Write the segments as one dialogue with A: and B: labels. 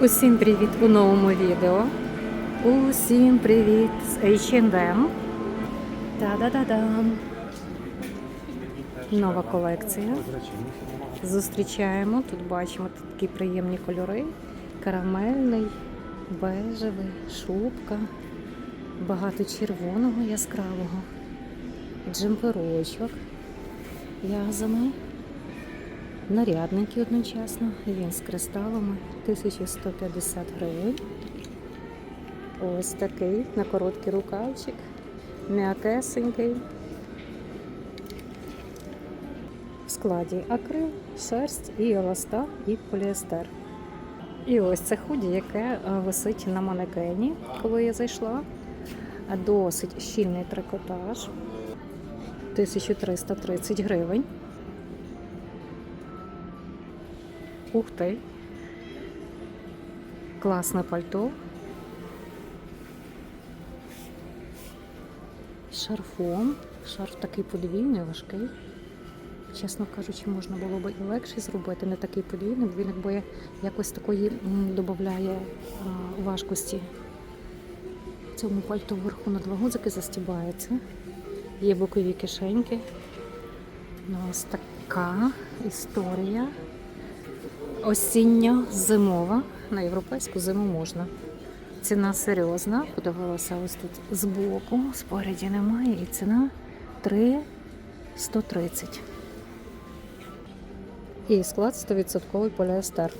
A: Усім привіт у новому відео. Усім привіт з H&M. Та-да-да-дам. Нова колекція. Зустрічаємо. Тут бачимо такі приємні кольори. Карамельний, бежевий, шубка, багато червоного яскравого, джемперочок, в'язаний. Нарядненький одночасно, він з кристалами 1150 гривень. Ось такий на короткий рукавчик, м'якесенький. В складі акрил, шерсть і еласта, і поліестер. І ось це худі, яке е, висить на манекені, коли я зайшла. Досить щільний трикотаж. 1330 гривень. Ух ти. Класне пальто. Шарфом. Шарф такий подвійний, важкий. Чесно кажучи, можна було б і легше зробити, не такий подвійний, бо він якось такої додає важкості. Цьому пальто вверху на два гудзики застібається. Є бокові кишеньки. Ну, ось така історія. Осіння зимова. На європейську зиму можна. Ціна серйозна. Подивилася ось тут збоку, спереді немає, і ціна 3,130. І склад 100% поліестер.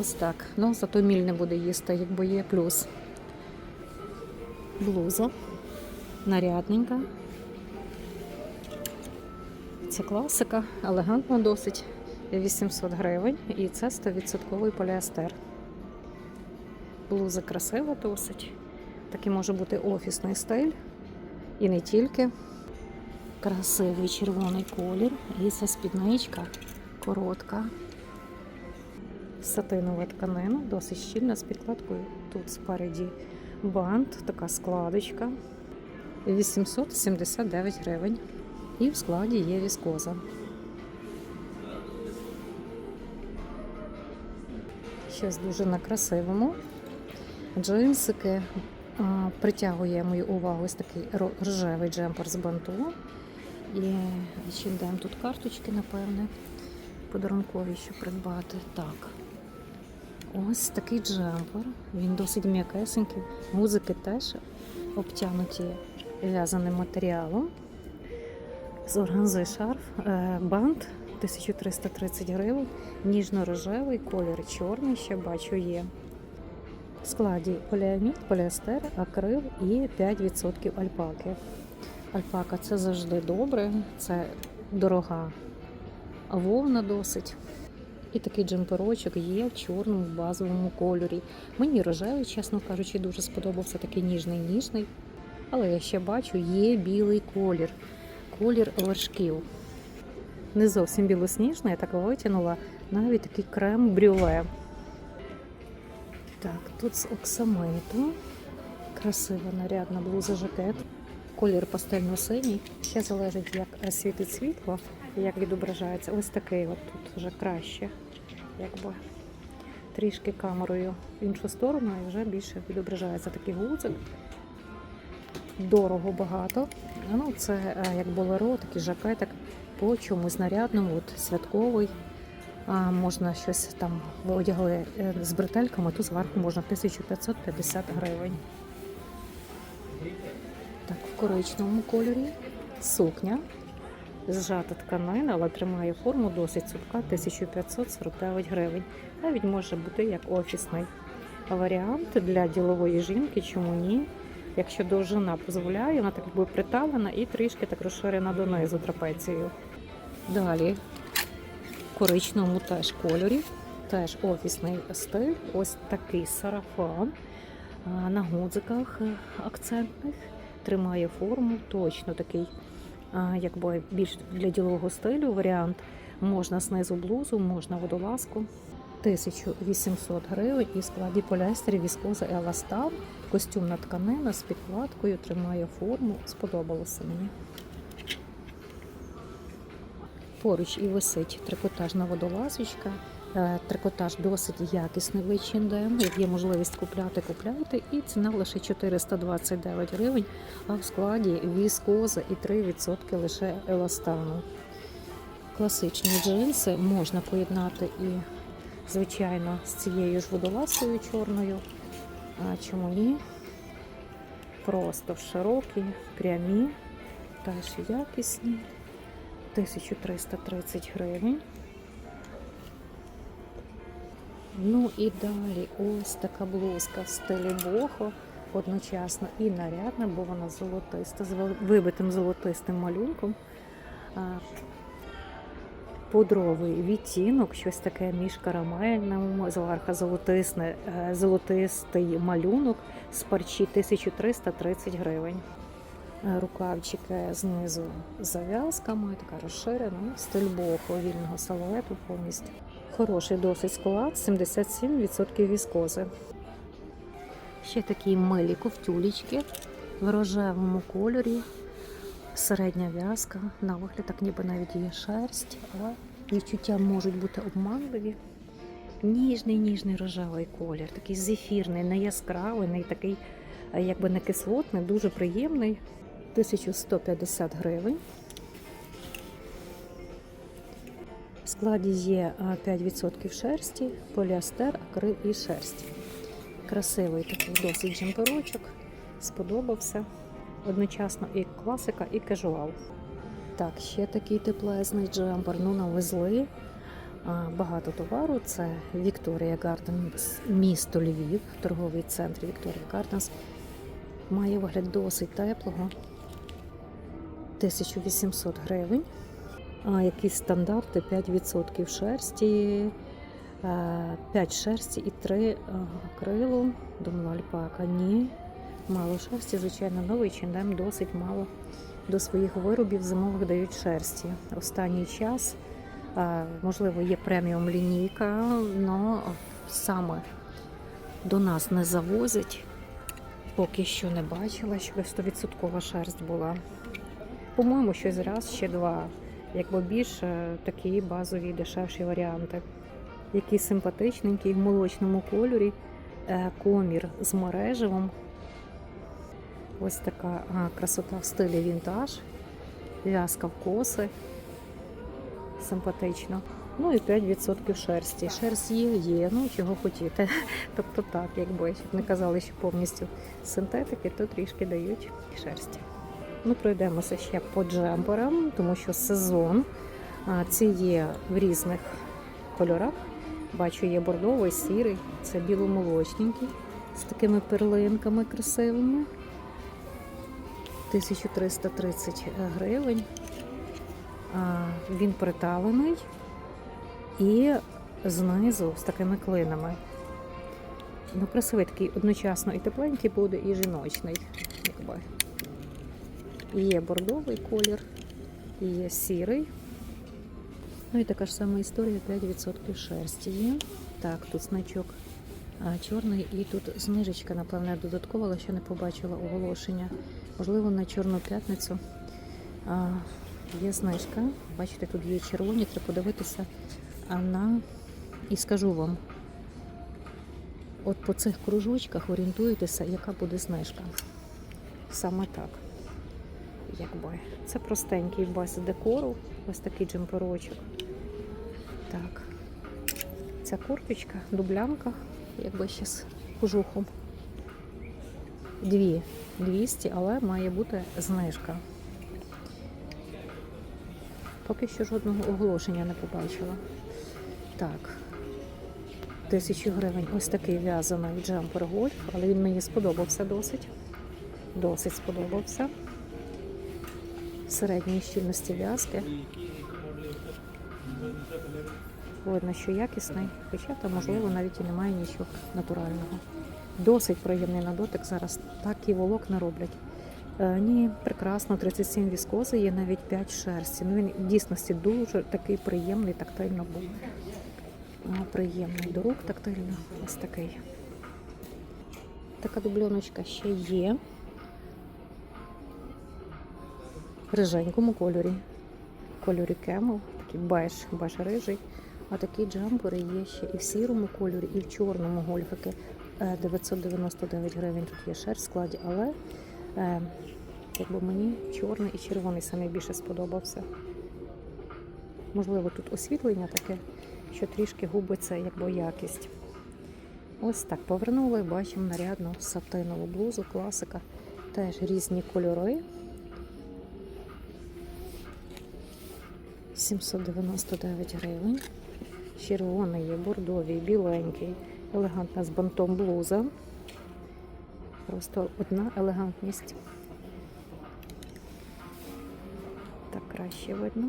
A: Ось так. Ну, зато міль не буде їсти, якби є плюс. Блуза. Нарядненька. Це класика, елегантно досить. 800 гривень і це 100% поліестер. Блуза красива досить. Такий може бути офісний стиль. І не тільки. Красивий червоний колір. І це спідничка коротка. Сатинова тканина, досить щільна з підкладкою. Тут спереді бант, така складочка. 879 гривень. І в складі є віскоза. Щось дуже на красивому. Джинсики притягує мою увагу ось такий рожевий джемпер з банту. І ще йдемо тут карточки, напевне, подарункові, щоб придбати. Так. Ось такий джемпер. Він досить м'якесенький. Музики теж обтянуті в'язаним матеріалом. З органзи шарф, е, бант 1330 гривень, ніжно-рожевий, колір чорний, ще бачу є. В складі поліамід, поліестер, акрил і 5% альпаки. Альпака це завжди добре, це дорога вовна досить. І такий джемперочок є в чорному базовому кольорі. Мені рожевий, чесно кажучи, дуже сподобався такий ніжний ніжний. Але я ще бачу, є білий колір, колір вершків не зовсім білосніжна, я так витягнула навіть такий крем брюле. Так, тут з оксамиту. Красива нарядна блуза жакет. Колір пастельно-синій. Ще залежить, як світить світло як відображається. Ось такий от тут вже краще. Якби трішки камерою в іншу сторону і вже більше відображається такий гудзик. Дорого багато. Ну, це е, як болеро, такий жакетик по чомусь нарядному, от святковий. А, можна щось там одягли е, з бретельками, тут зверху можна 1550 гривень. Так, в коричневому кольорі сукня. Зжата тканина, але тримає форму досить цупка, 1549 гривень. Навіть може бути як офісний варіант для ділової жінки, чому ні? Якщо довжина дозволяє, вона так буде приталена і трішки так розширена донизу трапецією. Далі в коричневому теж кольорі, теж офісний стиль. Ось такий сарафан на гудзиках акцентних. Тримає форму, точно такий, якби більш для ділового стилю варіант. Можна знизу блузу, можна водолазку. 1800 гривень і складі поліестері, віскоза і еластан. Костюмна тканина з підкладкою тримає форму. Сподобалося мені. Поруч і висить трикотажна водолазочка Е, Трикотаж досить якісний в H&M. Як є можливість купляти, купляйте. І ціна лише 429 гривень, а в складі віскоза і 3% лише еластану. Класичні джинси можна поєднати і, звичайно, з цією ж водолазкою чорною. А чому ні? Просто широкі, прямі, теж якісні. 1330 гривень. Ну і далі ось така блузка в стилі бохо, одночасно і нарядна, бо вона золотиста, з вибитим золотистим малюнком. Пудровий відтінок, щось таке між карамельним, зверху золотисне, е, золотистий малюнок з парчі 1330 гривень. Е, Рукавчики знизу з зав'язками, така розширена, ну, стиль боху вільного силуету повністю. Хороший досить склад, 77% віскози. Ще такі милі ковтюлічки в рожевому кольорі. Середня в'язка, на вигляд так ніби навіть є шерсть, а відчуття можуть бути обманливі. Ніжний, ніжний рожевий колір, такий зефірний, не яскравий, не такий, е, якби не кислотний, дуже приємний. 1150 гривень. В складі є 5% шерсті, поліастер, акрил і шерсть. Красивий такий досить джемперочок. Сподобався. Одночасно і класика, і кежуал. Так, ще такий теплезний джемпер. Ну, навезли багато товару. Це Вікторія Гарденс, місто Львів, торговий центр Вікторія Гарденс. Має вигляд досить теплого. 1800 гривень. А якісь стандарти 5% шерсті, е, 5 шерсті і 3 акрилу. Думала, альпака. Ні. Мало шерсті, звичайно, новий чиндем досить мало до своїх виробів зимових дають шерсті. Останній час, можливо, є преміум лінійка, але саме до нас не завозять. Поки що не бачила, щоб 100% шерсть була. По-моєму, щось раз, ще два. Якби більше такі базові дешевші варіанти. Які симпатичненькі в молочному кольорі, е, комір з мережевим. Ось така красота в стилі вінтаж, в'язка в коси. Симпатично. Ну і 5% шерсті. Шерсть є, є, ну чого хотіти. Тобто так, якби щоб не казали, що повністю синтетики, то трішки дають шерсті. Ми пройдемося ще по джемперам, тому що сезон. Ці є в різних кольорах. Бачу, є бордовий, сірий, це біломолочненький з такими перлинками красивими. 1330 гривень. Він приталений і знизу з такими клинами. Ну, красивий такий одночасно і тепленький буде, і жіночний. Якби. Є бордовий колір, і є сірий. Ну і така ж сама історія, 5% шерсті є. Так, тут значок чорний і тут знижечка, напевне, додаткова, але ще не побачила оголошення. Можливо, на Чорну п'ятницю є знижка. Бачите, тут є червоні, треба подивитися. А на і скажу вам, от по цих кружочках орієнтуєтеся, яка буде знижка. Саме так. Якби. Це простенький без декору, ось такий джемперочок. Так. Ця курточка, дублянка, якби ще з кожухом. Дві 200, але має бути знижка. Поки що жодного оголошення не побачила. Так. Тисячу гривень. Ось такий в'язаний джемпер гольф, але він мені сподобався досить. Досить сподобався. Середньої щільності в'язки. Видно, що якісний, хоча там, можливо, навіть і немає нічого натурального. Досить приємний на дотик зараз так і волокна роблять. Е, ні, прекрасно, 37 віскози, є навіть 5 шерсті. Ну він в дійсності дуже такий приємний, тактильно був. Приємний до рук тактильно. Ось такий. Така дубльоночка ще є. В риженькому кольорі. Кольорі кемел, такий беж, беж рижий. А такі джампери є ще і в сірому кольорі, і в чорному гольфики. Е, 999 гривень тут є шерсть в складі, але е, якби мені чорний і червоний саме більше сподобався. Можливо, тут освітлення таке, що трішки губиться якби якість. Ось так повернули, бачимо нарядну сатинову блузу, класика. Теж різні кольори. 799 гривень. Червоний є, бордовий, біленький, елегантна з бантом блуза. Просто одна елегантність. Так краще видно.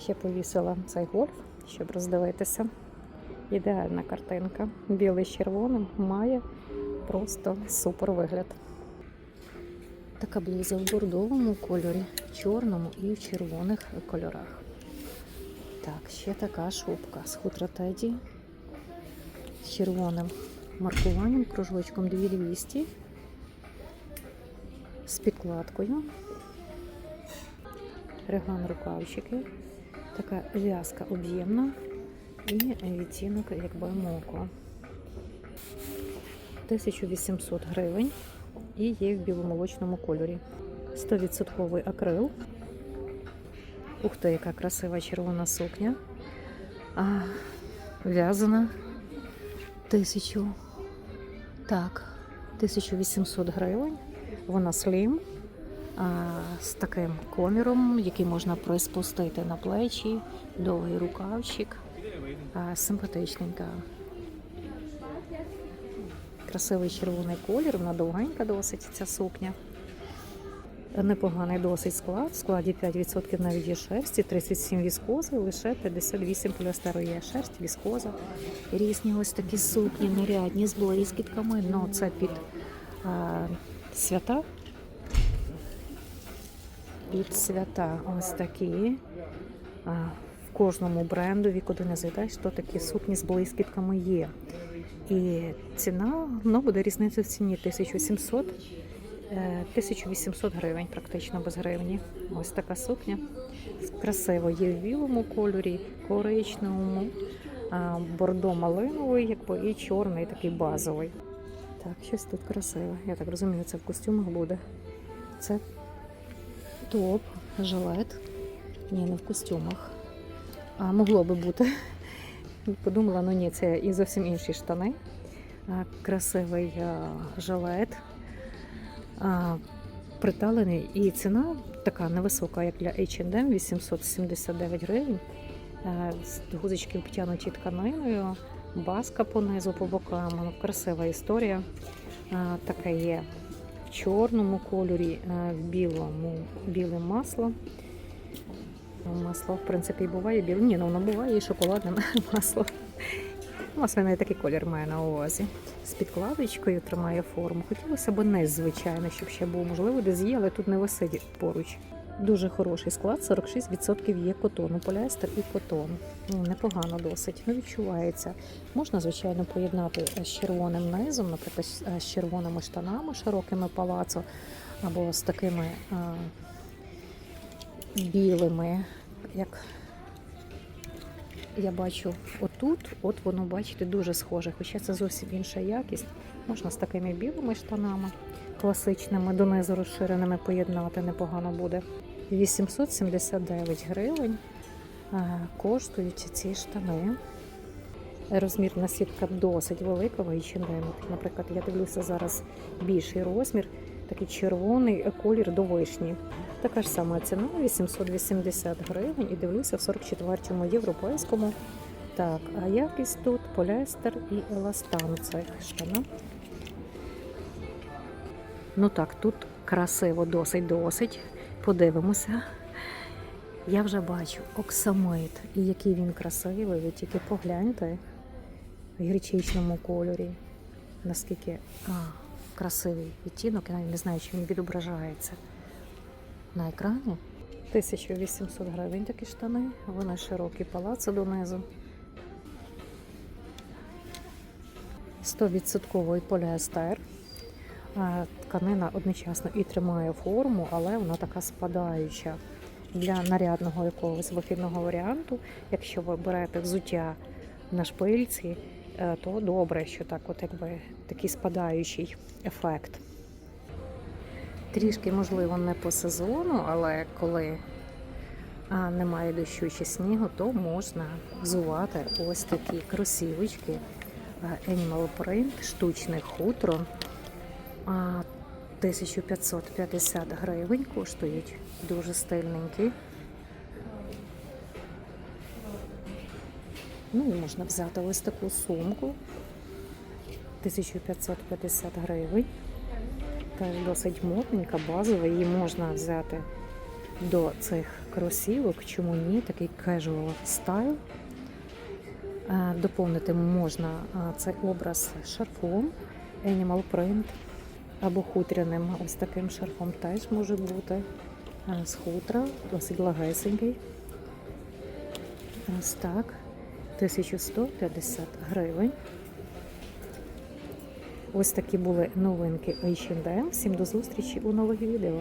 A: Ще повісила цей гольф, щоб роздивитися. Ідеальна картинка. Білий з червоним має просто супер вигляд. Така блуза в бордовому кольорі, чорному і в червоних кольорах. Так, ще така шубка з хутра Теді з червоним маркуванням, кружочком 2200 з підкладкою. Реглан рукавчики. Така в'язка об'ємна і відтінок якби моко. 1800 гривень і є в біломолочному кольорі. 100% акрил. Ух ти, яка красива червона сукня. А, в'язана. Тисячу. Так, 1800 гривень. Вона слім. А, з таким коміром, який можна приспустити на плечі, довгий рукавчик. А, симпатичненька. Красивий червоний колір, вона довгенька досить ця сукня. Непоганий досить склад. В складі 5% навіть є шерсті, 37 віскози, лише 58 поліестеру є шерсть, віскоза. Різні ось такі сукні, нарядні з блискітками. Ну, це під а, свята. Під свята ось такі. А, в кожному брендові, куди не зайдеш, то такі сукні з блискітками є. І ціна ну, буде різниця в ціні 1700 е, 1800 гривень, практично без гривні. Ось така сукня. Красиво є в білому кольорі, коричневому, бордо малиновий, якби, і чорний такий базовий. Так, щось тут красиве. Я так розумію, це в костюмах буде. Це топ, жилет. Ні, не в костюмах. А могло би бути. Подумала, ну ні, це і зовсім інші штани. Красивий жилет. Приталений. І ціна така невисока, як для H&M, 879 гривень. А, З гузички обтянуті тканиною, баска понизу по бокам. Ну, Красива історія. А, Таке є в чорному кольорі, в білому біле масло. Масло, в принципі, і буває біле. Ні, ну воно буває і шоколадне масло. Масляний такий колір має на увазі. З підкладочкою тримає форму. Хотілося б не звичайно, щоб ще був можливо, десь є, але тут не висить поруч. Дуже хороший склад, 46% є котону, поліестер і котон. Непогано досить, ну відчувається. Можна, звичайно, поєднати з червоним низом, наприклад, з червоними штанами, широкими палацо, або з такими а, білими, як я бачу отут, от воно, бачите, дуже схоже, хоча це зовсім інша якість. Можна з такими білими штанами, класичними, донизу розширеними поєднати непогано буде. 879 гривень е, коштують ці штани. Розмірна сітка досить велика в H&M. Наприклад, я дивлюся зараз більший розмір, такий червоний колір до вишні. Така ж сама ціна 880 гривень і дивлюся в 44-му європейському. Так, а якість тут поліестер і еластан в цих штанах. Ну так, тут красиво, досить досить. Подивимося. Я вже бачу оксамит, і який він красивий, ви тільки погляньте в гірчичному кольорі. Наскільки а, красивий відтінок, я навіть не знаю, чи він відображається на екрані. 1800 гривень такі штани, вони широкі палаци донизу. 100% поліестер. Тканина одночасно і тримає форму, але вона така спадаюча. для нарядного якогось вихідного варіанту. Якщо ви берете взуття на шпильці, е, то добре, що так, от якби такий спадаючий ефект. Трішки, можливо, не по сезону, але коли а, немає дощу чи снігу, то можна взувати ось такі кросівочки Animal Print, штучне хутро. А, 1550 гривень коштують. Дуже стильненькі. Ну і можна взяти ось таку сумку. 1550 гривень. Теж досить модненька, базова. Її можна взяти до цих кросівок. Чому ні? Такий casual стайл. Е, Доповнити можна е, цей образ шарфом Animal Print або хутряним ось таким шарфом теж може бути. Е, З хутра, досить лагесенький. Ось так. 1150 гривень. Ось такі були новинки H&M. Всім до зустрічі у нових відео.